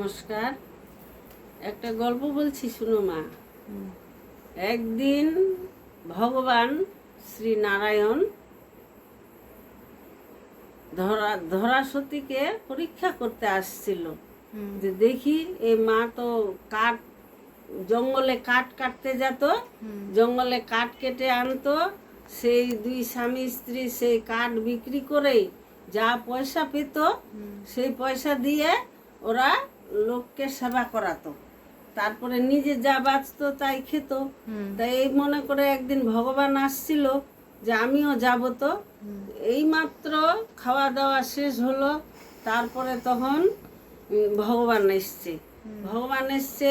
নমস্কার। একটা গল্প বলছি শুনো মা। একদিন ভগবান শ্রী নারায়ণ ধরা ধরাসতীকে পরীক্ষা করতে আসছিল। যে দেখি এই মা তো কাঠ জঙ্গলে কাঠ কাটতে যেত। জঙ্গলে কাঠ কেটে আনতো। সেই দুই স্বামী স্ত্রী সেই কাঠ বিক্রি করেই যা পয়সা পেত সেই পয়সা দিয়ে ওরা লোককে সেবা করাতো। তারপরে নিজে যা বাঁচতো তাই খেত। তাই এই মনে করে একদিন ভগবান আসছিল যে আমিও যাব তো। এই মাত্র খাওয়া দাওয়া শেষ হলো তারপরে তখন ভগবান এসছে। ভগবান এসছে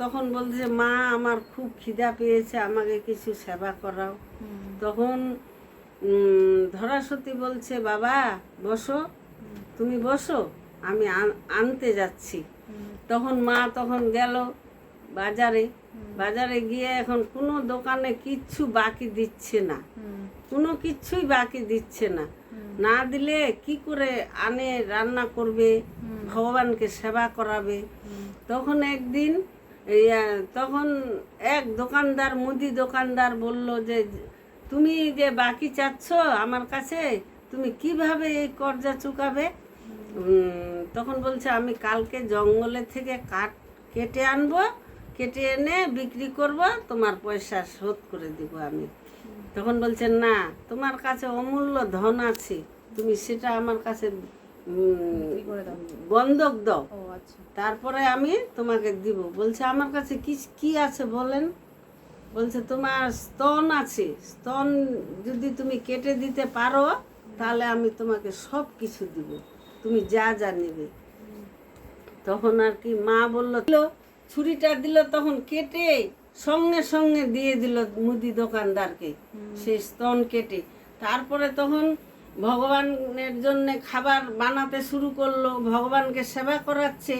তখন বলছে মা আমার খুব খিদা পেয়েছে আমাকে কিছু সেবা করাও। তখন ধরাসতী বলছে বাবা বসো। তুমি বসো। আমি আন- আনতে যাচ্ছি। তখন মা তখন গেল বাজারে। বাজারে গিয়ে এখন কোনো দোকানে কিচ্ছু বাকি দিচ্ছে না। কোনো কিচ্ছুই বাকি দিচ্ছে না। না দিলে কি করে আনে, রান্না করবে, ভগবানকে সেবা করাবে? তখন একদিন তখন এক দোকানদার, মুদি দোকানদার বলল যে, তুমি যে বাকি চাচ্ছ আমার কাছে, তুমি কীভাবে এই কর্জা চুকাবে? তখন বলছে আমি কালকে জঙ্গলে থেকে কাঠ কেটে আনব কেটে এনে বিক্রি করব তোমার পয়সা শোধ করে দিব আমি। তখন বলছে না তোমার কাছে অমূল্য ধন আছে তুমি সেটা আমার কাছে বন্ধক দাও। আচ্ছা। তারপরে আমি তোমাকে দিব। বলছে আমার কাছে কি কি আছে বলেন? বলছে তোমার স্তন আছে। স্তন যদি তুমি কেটে দিতে পারো তাহলে আমি তোমাকে সব কিছু দিব। তুমি যা যা নেবে। তখন আর কি মা বলল ছুরিটা দিল তখন কেটে সঙ্গে সঙ্গে দিয়ে দিল মুদি দোকানদারকে। সেই স্তন কেটে। তারপরে তখন ভগবানের জন্য খাবার বানাতে শুরু করল, ভগবানকে সেবা করাচ্ছে।